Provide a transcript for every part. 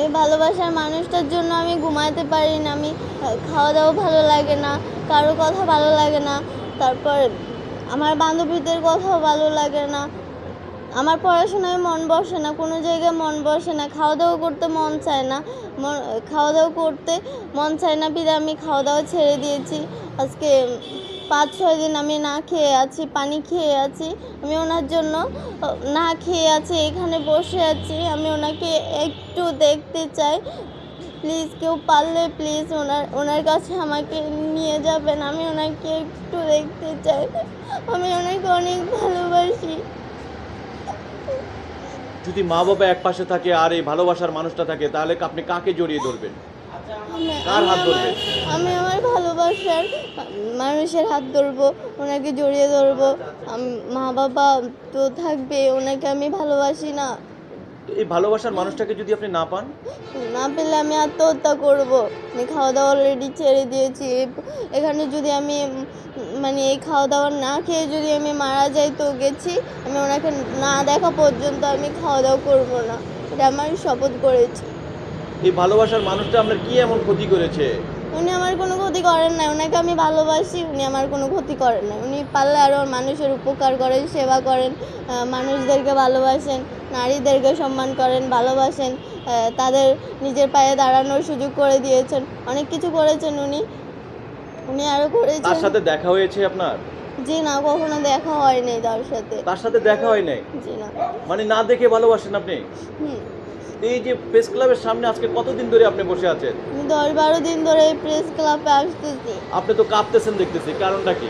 এই ভালোবাসার মানুষটার জন্য আমি ঘুমাতে পারি না, আমি খাওয়া দাওয়া ভালো লাগে না, কারও কথা ভালো লাগে না, তারপর আমার বান্ধবীদের কথাও ভালো লাগে না, আমার পড়াশোনায় মন বসে না, কোনো জায়গায় মন বসে না খাওয়া দাওয়া করতে মন চায় না খাওয়া দাওয়া করতে মন চায় না বিধে আমি খাওয়া দাওয়া ছেড়ে দিয়েছি, আজকে পাঁচ ছয় দিন আমি না খেয়ে আছি, পানি খেয়ে আছি, আমি ওনার জন্য না খেয়ে আছি, এখানে বসে আছি, আমি ওনাকে একটু দেখতে চাই। প্লিজ কেউ পারলে প্লিজ ওনার ওনার কাছে আমাকে নিয়ে যাবেন, আমি ওনাকে একটু দেখতে চাই। আমি ওনাকে অনেক ভালোবাসি। যদি মা বাবা এক পাশে থাকে আর এই ভালোবাসার মানুষটা থাকে, তাহলে আপনি কাকে জড়িয়ে ধরবেন? কার হাত আমার- আমি আমার ভালোবাসার মানুষের হাত ধরবো ওনাকে জড়িয়ে ধরবো। মা বাবা তো থাকবে ওনাকে আমি ভালোবাসি না। এই ভালোবাসার মানুষটাকে যদি আপনি না পান? না পেলে আমি আত্মহত্যা করব। আমি খাওয়া দাওয়া অলরেডি ছেড়ে দিয়েছি। এখানে যদি আমি মানে এই খাওয়া দাওয়া না খেয়ে যদি আমি মারা যাই তো গেছি আমি ওনাকে না দেখা পর্যন্ত আমি খাওয়া দাওয়া করব না। এটা আমার শপথ করেছি। এই ভালোবাসার মানুষটা আপনার কি এমন ক্ষতি করেছে? উনি আমার কোনো ক্ষতি করেন না ওনাকে আমি ভালোবাসি উনি আমার কোনো ক্ষতি করেন না উনি পারলে আরও মানুষের উপকার করেন সেবা করেন মানুষদেরকে ভালোবাসেন নারীদেরকে সম্মান করেন ভালোবাসেন তাদের নিজের পায়ে দাঁড়ানোর সুযোগ করে দিয়েছেন। অনেক কিছু করেছেন উনি। উনি আরও তার করেছেন সাথে দেখা হয়েছে আপনার? জি না কখনো দেখা হয়নি তার সাথে। তার সাথে দেখা হয় নাই? জি না। মানে না দেখে ভালোবাসেন আপনি? হুম। এই যে প্রেস ক্লাবের সামনে আজকে কতদিন ধরে আপনি বসে আছেন? দশ বারো দিন ধরে এই প্রেস ক্লাবে আসতেছি। আপনি তো কাঁপতেছেন দেখতেছি কারণটা কি?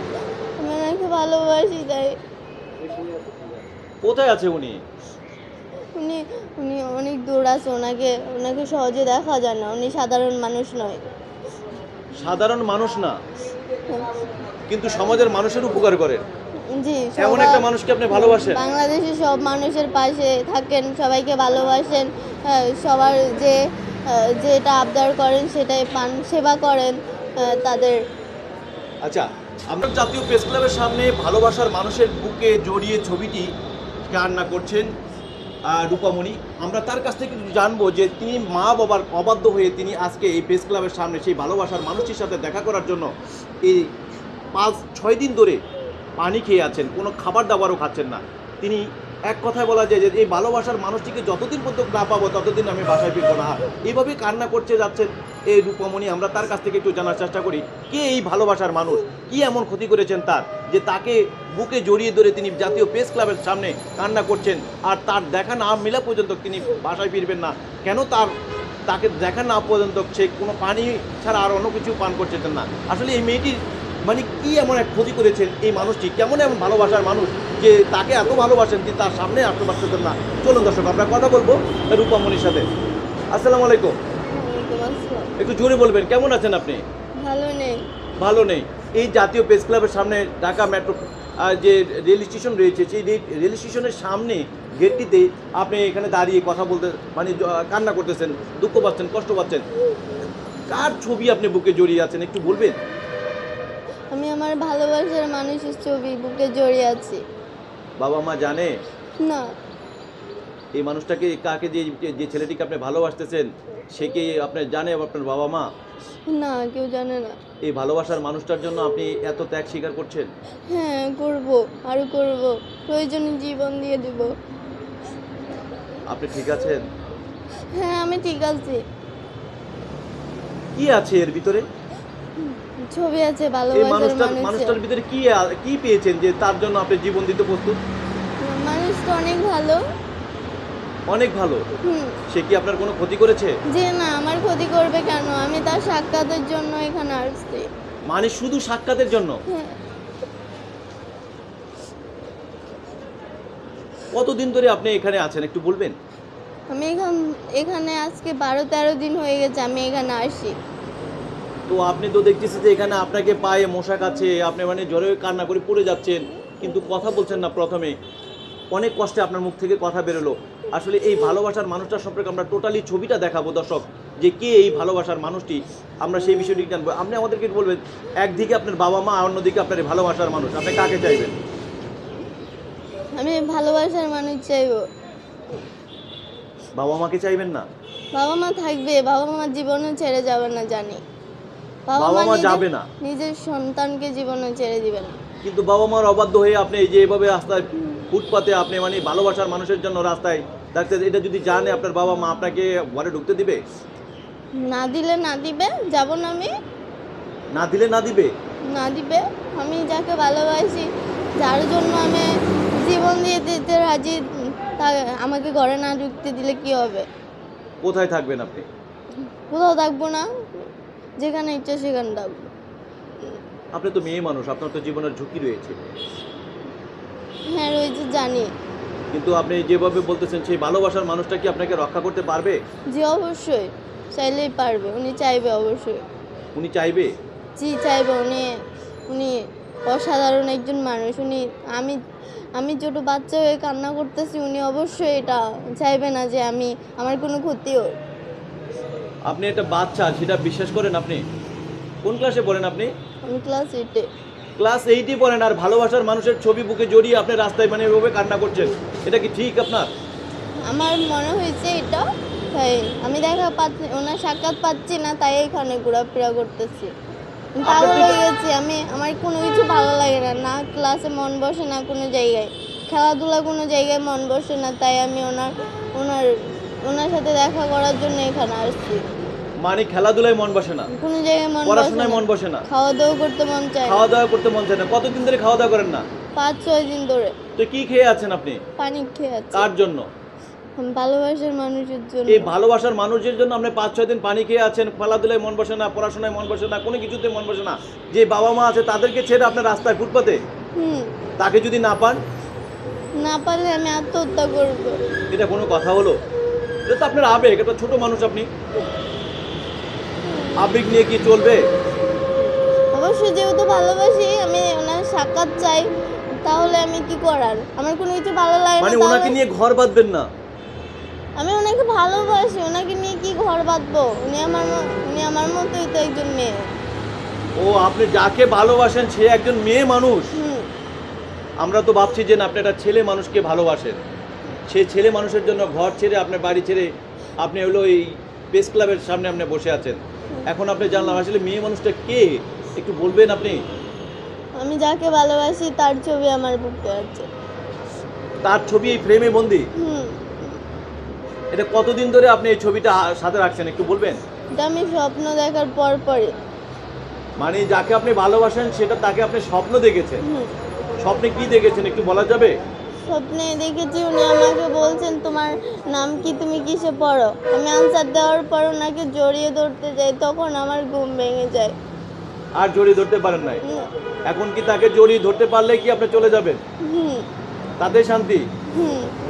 আমি ওনাকে ভালোবাসি তাই। কোথায় আছে উনি? উনি উনি অনেক দূর আছে ওনাকে ওনাকে সহজে দেখা যায় না উনি সাধারণ মানুষ নয়। সাধারণ মানুষ না? কিন্তু সমাজের মানুষের উপকার করেন। জি এমন সবার- একটা মানুষকে আপনি ভালোবাসেন? বাংলাদেশের সব মানুষের পাশে থাকেন সবাইকে ভালোবাসেন। সবার যে যেটা আবদার করেন সেটাই পান, সেবা করেন তাদের। আচ্ছা আমরা জাতীয় প্রেস ক্লাবের সামনে ভালোবাসার মানুষের বুকে জড়িয়ে ছবিটি রান্না করছেন রূপামণি। আমরা তার কাছ থেকে জানব যে তিনি মা বাবার অবাধ্য হয়ে তিনি আজকে এই প্রেস ক্লাবের সামনে সেই ভালোবাসার মানুষটির সাথে দেখা করার জন্য এই পাঁচ, ছয় দিন ধরে পানি খেয়ে আছেন, কোনো খাবার দাবারও খাচ্ছেন না। তিনি এক কথায় বলা যায় যে এই ভালোবাসার মানুষটিকে যতদিন পর্যন্ত না পাবো, ততদিন আমি বাসায় ফিরবো না। এইভাবে কান্না করছে যাচ্ছেন এই রূপমণি। আমরা তার কাছ থেকে একটু জানার চেষ্টা করি, কে এই ভালোবাসার মানুষ? কি এমন ক্ষতি করেছেন তার? যে তাকে বুকে জড়িয়ে ধরে তিনি জাতীয় প্রেস ক্লাবের সামনে কান্না করছেন, আর তার দেখা না মেলা পর্যন্ত তিনি বাসায় ফিরবেন না। কেন তার, তাকে দেখা না পর্যন্ত সে কোনো পানি ছাড়া আর অন্য কিছু পান করছেন না? আসলে এই মেয়েটির মানে কি এমন এক ক্ষতি করেছেন এই মানুষটি? কেমন এমন ভালোবাসার মানুষ? যে তাকে এত ভালোবাসেন যে তার সামনে আসতে পারতেছেন না। চলুন দর্শক আমরা কথা বলব রূপামণির সাথে। আসসালামু আলাইকুম। একটু জোরে বলবেন কেমন আছেন আপনি? ভালো নেই। ভালো নেই। এই জাতীয় প্রেস ক্লাবের সামনে ঢাকা মেট্রো যে রেল স্টেশন রয়েছে সেই রেল স্টেশনের সামনে গেটটিতে আপনি এখানে দাঁড়িয়ে কথা বলতে মানে কান্না করতেছেন দুঃখ পাচ্ছেন কষ্ট পাচ্ছেন। কার ছবি আপনি বুকে জড়িয়ে আছেন একটু বলবেন? আমি আমার ভালোবাসার মানুষের ছবি বুকে জড়িয়ে আছি। বাবা মা জানে? না। এই মানুষটাকে কাকে যে যে- ছেলেটিকে আপনি ভালোবাসতেছেন সে কি আপনার জানে আপনার বাবা মা? না কেউ জানে না। এই ভালোবাসার মানুষটার জন্য আপনি এত ত্যাগ স্বীকার করছেন? হ্যাঁ করব আরও করব। প্রয়োজনে জীবন দিয়ে দেব। আপনি ঠিক আছেন? হ্যাঁ আমি ঠিক আছি। কি আছে এর ভিতরে? ছবি আছে ভালোবাসার মানুষটার মানুষটার ভিতরে কি কি পেয়েছেন যে তার জন্য আপনি জীবন দিতে প্রস্তুত? মানুষ তো অনেক ভালো। অনেক ভালো? সে কি আপনার কোনো ক্ষতি করেছে? যে না আমার ক্ষতি করবে কেন? আমি তার সাক্ষাতের জন্য এখানে আসছি। মানে শুধু সাক্ষাতের জন্য? হ্যাঁ। কতদিন ধরে আপনি এখানে আছেন একটু বলবেন? আমি এখান এখানে আজকে বারো তেরো দিন হয়ে গেছে আমি এখানে আসি। তো আপনি তো দেখতেছি যে এখানে আপনাকে পায়ে মশা কাছে আপনি মানে জ্বরে কান্না করে পড়ে যাচ্ছেন কিন্তু কথা বলছেন না প্রথমে। অনেক কষ্টে আপনার মুখ থেকে কথা বেরোলো। আসলে এই ভালোবাসার মানুষটার সম্পর্কে আমরা টোটালি ছবিটা দেখাবো দর্শক যে কে এই ভালোবাসার মানুষটি আমরা সেই বিষয়টি জানব। আপনি আমাদেরকে বলবেন একদিকে আপনার বাবা মা অন্যদিকে আপনার ভালোবাসার মানুষ আপনি কাকে চাইবেন? আমি ভালোবাসার মানুষ চাইব। বাবা মাকে চাইবেন না? বাবা মা থাকবে বাবা মা জীবনে ছেড়ে যাবে না জানি। বাবা মা যাবে না? নিজের সন্তানকে জীবনে ছেড়ে দিবে না। কিন্তু বাবা মার অবাধ্য হয়ে আপনি এই যে এভাবে রাস্তায় ফুটপাতে আপনি মানে ভালোবাসার মানুষের জন্য রাস্তায় ডাক্তার এটা যদি জানে আপনার বাবা মা আপনাকে ঘরে ঢুকতে দিবে? না দিলে না দিবে যাব না আমি। না দিলে না দিবে? না দিবে। আমি যাকে ভালোবাসি যার জন্য আমি জীবন দিয়ে দিতে রাজি তা আমাকে ঘরে না ঢুকতে দিলে কি হবে? কোথায় থাকবেন আপনি? কোথাও থাকব না। যেখানে ইচ্ছা সেখানে থাকব আপনি তো মেয়ে মানুষ আপনার তো জীবনের ঝুঁকি রয়েছে। হ্যাঁ রয়েছে জানি। কিন্তু আপনি যেভাবে বলতেছেন সেই ভালোবাসার মানুষটা কি আপনাকে রক্ষা করতে পারবে? জি অবশ্যই। চাইলেই পারবে উনি চাইবে অবশ্যই। উনি চাইবে? জি চাইবে উনি উনি অসাধারণ একজন মানুষ। উনি আমি আমি ছোট বাচ্চা হয়ে কান্না করতেছি উনি অবশ্যই এটা চাইবে না যে আমি আমার কোনো ক্ষতি হোক। আপনি একটা বাচ্চা সেটা বিশ্বাস করেন আপনি? কোন ক্লাসে পড়েন আপনি? আমি ক্লাস এইটে ক্লাস এইটই পড়েন আর ভালোবাসার মানুষের ছবি বুকে জড়িয়ে আপনি রাস্তায় মানে এভাবে কান্না করছেন। এটা কি ঠিক আপনার? আমার মনে হয়েছে এটা তাই আমি দেখা পাচ্ছি ওনার সাক্ষাৎ পাচ্ছি না তাই এখানে ঘোরাফেরা করতেছি। পাগল তো হয়ে গেছি আমি আমার কোনো কিছু ভালো লাগে না না ক্লাসে মন বসে না কোনো জায়গায়। খেলাধুলা কোনো জায়গায় মন বসে না তাই আমি ওনার ওনার ওনার সাথে দেখা করার জন্য এখানে আসছি। মানে খেলাধুলায় মন বসে না? কোনো জায়গায় মন পড়াশোনায় মন বসে না? খাওয়া দাওয়া করতে মন চায় খাওয়া দাওয়া করতে মন চায় না। কতদিন ধরে খাওয়া দাওয়া করেন না? পাঁচ ছয় দিন ধরে। তো কি খেয়ে আছেন আপনি? পানি খেয়ে আছে। কার জন্য? ভালোবাসার মানুষের জন্য। এই ভালোবাসার মানুষের জন্য আপনি পাঁচ ছয় দিন পানি খেয়ে আছেন খেলাধুলায় মন বসে না পড়াশোনায় মন বসে না কোনো কিছুতে মন বসে না। যে বাবা মা আছে তাদেরকে ছেড়ে আপনার রাস্তায় ফুটপাতে? হুম। তাকে যদি না পান? না পারলে আমি আত্মহত্যা করব। এটা কোনো কথা হলো? এটা তো আপনার আবেগ এটা ছোট মানুষ আপনি। আবেগ নিয়ে কি চলবে? অবশ্যই যেহেতু ভালোবাসি আমি ওনার সাক্ষাৎ চাই তাহলে আমি কি করার? আমার কোনো কিছু ভালো লাগে না মানে ওনাকে নিয়ে ঘর বাঁধবেন না? আমি ওনাকে ভালোবাসি ওনাকে নিয়ে কি ঘর বাঁধবো? উনি আমার উনি আমার মতোই তো একজন মেয়ে। ও আপনি যাকে ভালোবাসেন সে একজন মেয়ে মানুষ? আমরা তো ভাবছি যে না আপনি একটা ছেলে মানুষকে ভালোবাসেন। সে ছেলে মানুষের জন্য ঘর ছেড়ে আপনার বাড়ি ছেড়ে আপনি হলো এই প্রেস ক্লাবের সামনে আপনি বসে আছেন। এখন আপনি জানলাম আসলে মেয়ে মানুষটা কে? একটু বলবেন আপনি? আমি যাকে ভালোবাসি তার ছবি আমার বুকে আছে তার ছবি এই ফ্রেমে বন্দি? এটা কতদিন ধরে আপনি এই ছবিটা সাথে রাখছেন একটু বলবেন? এটা আমি স্বপ্ন দেখার পর পরে মানে যাকে আপনি ভালোবাসেন সেটা তাকে আপনি স্বপ্ন দেখেছেন? স্বপ্নে কি দেখেছেন একটু বলা যাবে? স্বপ্নে দেখেছি উনি আমাকে বলছেন তোমার নাম কি? তুমি কিসে পড়ো? আমি আনসার দেওয়ার পর ওনাকে জড়িয়ে ধরতে যাই তখন আমার ঘুম ভেঙে যায়। আর জড়িয়ে ধরতে পারেন নাই? এখন কি তাকে জড়িয়ে ধরতে পারলে কি আপনি চলে যাবেন? তাতে শান্তি?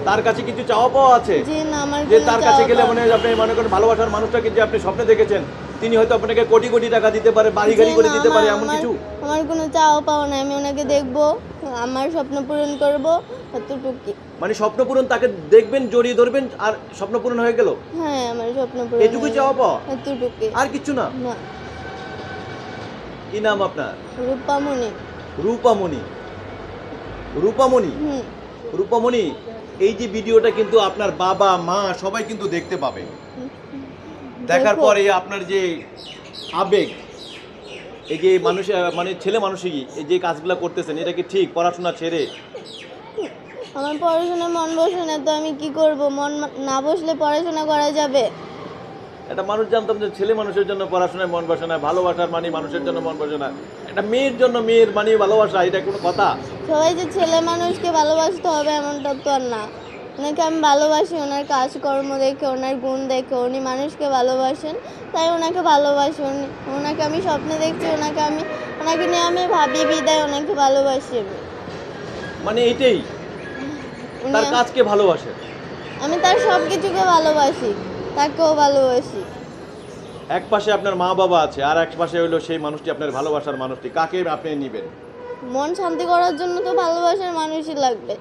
তার কাছে কিছু চাওয়া পাওয়া আছে? যে না আমার যে তার কাছে গেলে মনে হয় আপনি মনে করেন ভালোবাসার মানুষটাকে যে আপনি স্বপ্নে দেখেছেন তিনি হয়তো আপনাকে কোটি কোটি টাকা দিতে পারে বাড়ি গাড়ি করে দিতে পারে এমন কিছু? আমার কোনো চাওয়া পাওয়া নাই আমি ওনাকে দেখব। আমার স্বপ্ন পূরণ করব এতটুকুই। মানে স্বপ্ন পূরণ তাকে দেখবেন জড়িয়ে ধরবেন আর স্বপ্ন পূরণ হয়ে গেল? হ্যাঁ আমার স্বপ্ন পূরণ এটুকুই হয়ে চাওয়া পাওয়া? গেছে। এতটুকুই। আর কিছু না? না। কি নাম আপনার? রূপামণি। রূপামণি। রূপামণি? রূপামণি এই যে ভিডিওটা কিন্তু আপনার বাবা মা সবাই কিন্তু দেখতে পাবে। দেখার পরে আপনার যে আবেগ এই যে মানুষ মানে ছেলে মানুষই এই যে কাজগুলো করতেছেন এটা কি ঠিক? পড়াশোনা ছেড়ে? আমার পড়াশোনায় মন বসে না তো আমি কি করব? মন না বসলে পড়াশোনা করা যাবে? একটা মানুষ জানতাম যে ছেলে মানুষের জন্য পড়াশোনায় মন বসে না ভালোবাসার মানে মানুষের জন্য মন বসে না। একটা মেয়ের জন্য মেয়ের মানে ভালোবাসা এটা কোনো কথা? সবাই যে ছেলে মানুষকে ভালোবাসতে হবে এমনটা তো আর না। ওনাকে আমি ভালোবাসি ওনার কাজকর্ম দেখে ওনার গুণ দেখে উনি মানুষকে ভালোবাসেন তাই ওনাকে ভালোবাসি। উনি- ওনাকে আমি স্বপ্নে দেখছি ওনাকে আমি ওনাকে নিয়ে আমি ভাবি বিদায় ওনাকে ভালোবাসি আমি। মানে এটাই উনি তার আম- কাজকে ভালোবাসে। আমি তার সব কিছুকে ভালোবাসি তাকেও ভালোবাসি। এক পাশে আপনার মা বাবা আছে আর এক পাশে হলো সেই মানুষটি আপনার ভালোবাসার মানুষটি। কাকে আপনি নেবেন? মন শান্তি করার জন্য তো ভালোবাসার মানুষই লাগবে।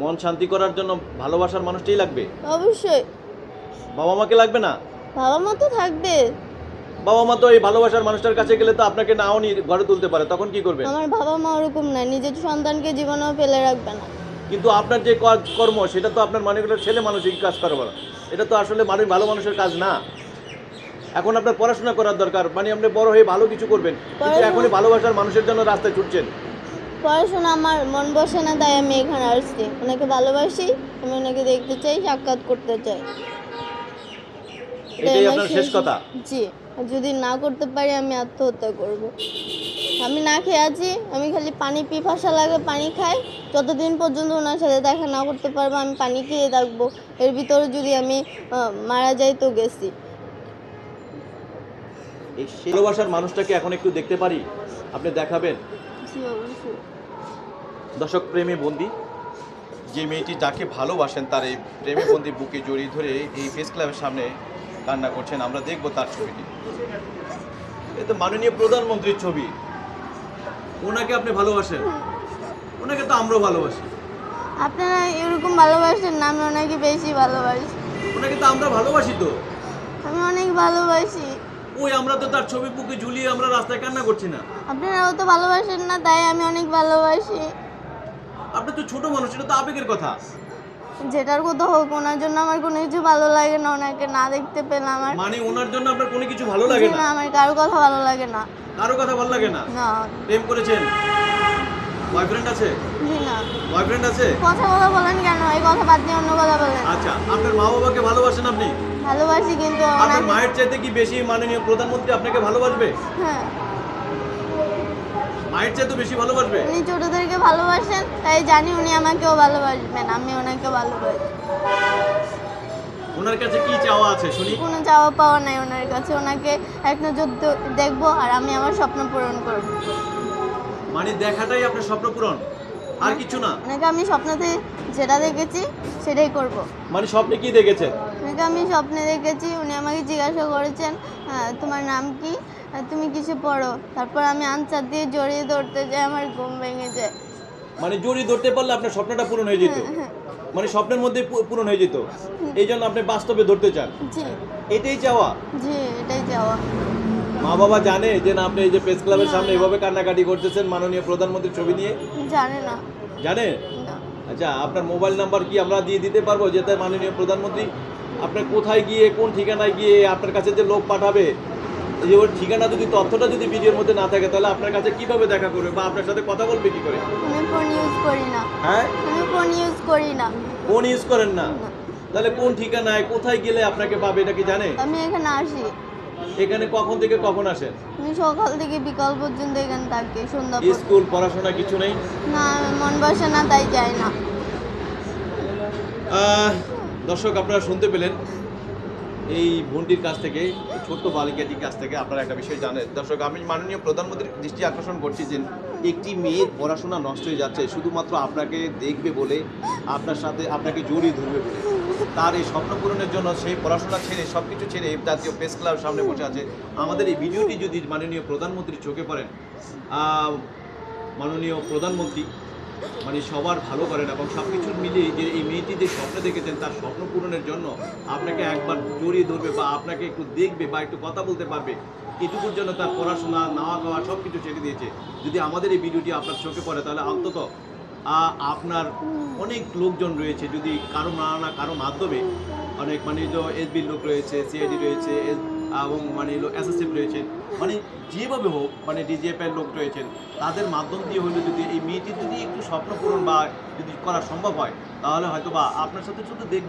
মন শান্তি করার জন্য ভালোবাসার মানুষটিই লাগবে? অবশ্যই। বাবা মাকে লাগবে না? বাবা মা তো থাকবে। বাবা মা তো এই ভালোবাসার মানুষটার কাছে গেলে তো আপনাকে নাও নি ঘরে তুলতে পারে তখন কি করবেন আমার বাবা মা ওরকম না নিজের সন্তানকে জীবনেও ফেলে রাখবে না। কিন্তু আপনার যে কাজ কর্ম সেটা তো আপনার মানে হলো ছেলে মানসিক কাজ করা বলা এটা তো আসলে মানুষ ভালো মানুষের কাজ না। এখন আপনার পড়াশোনা করার দরকার মানে আপনি বড় হয়ে ভালো কিছু করবেন কিন্তু এখনই ভালোবাসার মানুষের জন্য রাস্তায় ছুটছেন। পড়াশোনা আমার মন বসে না তাই আমি এখানে আসছি। ওনাকে ভালোবাসি আমি ওনাকে দেখতে চাই সাক্ষাৎ করতে চাই। এটাই আপনার শেষ কথা? জি যদি না করতে পারি আমি আত্মহত্যা করব। আমি না খেয়ে আছি আমি খালি পানি পিপাসা লাগে পানি খাই। যতদিন পর্যন্ত ওনার সাথে দেখা না করতে পারব আমি পানি খেয়ে থাকব। এর ভিতরে যদি আমি মারা যাই তো গেছি। ভালোবাসার মানুষটাকে এখন একটু দেখতে পারি? আপনি দেখাবেন। দর্শক প্রেমে বন্দি যে মেয়েটি যাকে ভালোবাসেন তার এই প্রেমে বন্দি বুকে জড়িয়ে ধরে এই প্রেস ক্লাবের সামনে কান্না করছেন আমরা দেখব তার ছবিটি। এ তো মাননীয় প্রধানমন্ত্রীর ছবি। ওনাকে আপনি ভালোবাসেন? ওনাকে তো আমরাও ভালোবাসি। আপনারা এরকম ভালোবাসেন না আমি ওনাকে বেশি ভালোবাসি। ওনাকে তো আমরা ভালোবাসি তো। আমি অনেক ভালোবাসি। ওই আমরা তো তার ছবি বুকে ঝুলিয়ে আমরা রাস্তায় কান্না করছি না। আপনারাও তো ভালোবাসেন না তাই আমি অনেক ভালোবাসি। আপনি তো ছোট মানুষ এটা তো আবেগের কথা। যেটার কথা হোক ওনার জন্য আমার কোনো কিছু ভালো লাগে না ওনাকে না দেখতে পেলাম আমার। মানে ওনার জন্য আপনার কোনো কিছু ভালো লাগে না? আমার কারও কথা ভালো লাগে না। কারও কথা ভালো লাগে না? না। প্রেম করেছেন? বয়ফ্রেন্ড আছে? জি না। বয়ফ্রেন্ড আছে? কথা কথা বলেন কেন? এই কথা বাদ দিয়ে অন্য কথা বলেন। আচ্ছা আপনার মা বাবাকে ভালোবাসেন আপনি? ভালোবাসি কিন্তু আপনার মায়ের চাইতে কি বেশি মাননীয় প্রধানমন্ত্রী আপনাকে ভালোবাসবে? হ্যাঁ। মায়ের চাইতে বেশি ভালোবাসবে? উনি ছোটদেরকে ভালোবাসেন তাই জানি উনি আমাকেও ভালোবাসবেন আমি ওনাকে ভালোবাসি। ওনার কাছে কি চাওয়া আছে শুনি? কোনো চাওয়া পাওয়া নাই ওনার কাছে ওনাকে এক নজর দেখব আর আমি আমার স্বপ্ন পূরণ করব। মানে দেখাটাই আপনার স্বপ্ন পূরণ আর কিছু না? ওনাকে আমি স্বপ্নতে যেটা দেখেছি সেটাই করব। মানে স্বপ্নে কি দেখেছেন? ওনাকে আমি স্বপ্নে দেখেছি উনি আমাকে জিজ্ঞাসা করেছেন "হ্যাঁ, তোমার নাম কি? তুমি কিছু পড়ো? তারপর আমি আনসার দিয়ে জড়িয়ে ধরতে যাই আমার ঘুম ভেঙে যায়। মানে জড়িয়ে ধরতে পারলে আপনার স্বপ্নটা পূরণ হয়ে যেত। মানে স্বপ্নের মধ্যে পূরণ হয়ে যেত। এই জন্য আপনি বাস্তবে ধরতে চান। জি। এটাই চাওয়া। জি এটাই চাওয়া। মা বাবা জানে যে না আপনি এই যে প্রেস ক্লাবের সামনে এভাবে কান্নাকাটি করতেছেন মাননীয় প্রধানমন্ত্রীর ছবি নিয়ে? জানে না। জানে। আচ্ছা আপনার মোবাইল নাম্বার কি আমরা দিয়ে দিতে পারব যেটা মাননীয় প্রধানমন্ত্রী আপনার কোথায় গিয়ে কোন ঠিকানায় গিয়ে আপনার কাছে যে লোক পাঠাবে যে ওর ঠিকানা যদি তথ্যটা যদি ভিডিওর মধ্যে না থাকে তাহলে আপনার কাছে কীভাবে দেখা করবে বা আপনার সাথে কথা বলবে কি করে? আমি ফোন ইউজ করি না। হ্যাঁ? আমি ফোন ইউজ করি না। ফোন ইউজ করেন না। তাহলে কোন ঠিকানায় কোথায় গেলে আপনাকে পাবে এটা কি জানে? আমি এখানে আসি। এখানে কখন থেকে কখন আসেন? আমি সকাল থেকে বিকাল পর্যন্ত এখানে থাকি সন্ধ্যা। স্কুল পড়াশোনা কিছু নেই? না মন বসে না তাই যাই না। দর্শক, আপনারা শুনতে পেলেন এই বোনটির কাছ থেকে, ছোট্ট বালিকাটির কাছ থেকে আপনারা একটা বিষয় জানেন। দর্শক, আমি মাননীয় প্রধানমন্ত্রীর দৃষ্টি আকর্ষণ করছি যে একটি মেয়ের পড়াশোনা নষ্ট হয়ে যাচ্ছে, শুধুমাত্র আপনাকে দেখবে বলে, আপনার সাথে আপনাকে জড়িয়ে ধরবে বলে। তার এই স্বপ্ন পূরণের জন্য সেই পড়াশোনা ছেড়ে সব কিছু ছেড়ে জাতীয় প্রেস ক্লাব সামনে বসে আছে। আমাদের এই ভিডিওটি যদি মাননীয় প্রধানমন্ত্রীর চোখে পড়েন মাননীয় প্রধানমন্ত্রী মানে সবার ভালো করেন এবং সব কিছু মিলিয়ে যে এই মেয়েটি যে স্বপ্ন দেখেছেন, তার স্বপ্ন পূরণের জন্য আপনাকে একবার জড়িয়ে ধরবে বা আপনাকে একটু দেখবে বা একটু কথা বলতে পারবে, এটুকুর জন্য তার পড়াশোনা, নাওয়া খাওয়া সব কিছু ছেড়ে দিয়েছে। যদি আমাদের এই ভিডিওটি আপনার চোখে পড়ে, তাহলে অন্তত আপনার অনেক লোকজন রয়েছে, যদি কারও না, কারও মাধ্যমে অনেক মানে এসবির লোক রয়েছে, সিআইডি রয়েছে এবং মানে অ্যাসেসিভ রয়েছে। মানে যেভাবে হোক মানে ডিজিএফ এর লোক রয়েছেন, তাদের মাধ্যম দিয়ে হলে যদি এই মেয়েটি যদি একটু স্বপ্ন পূরণ বা যদি করা সম্ভব হয়, তাহলে হয়তো বা আপনার সাথে শুধু দেখবে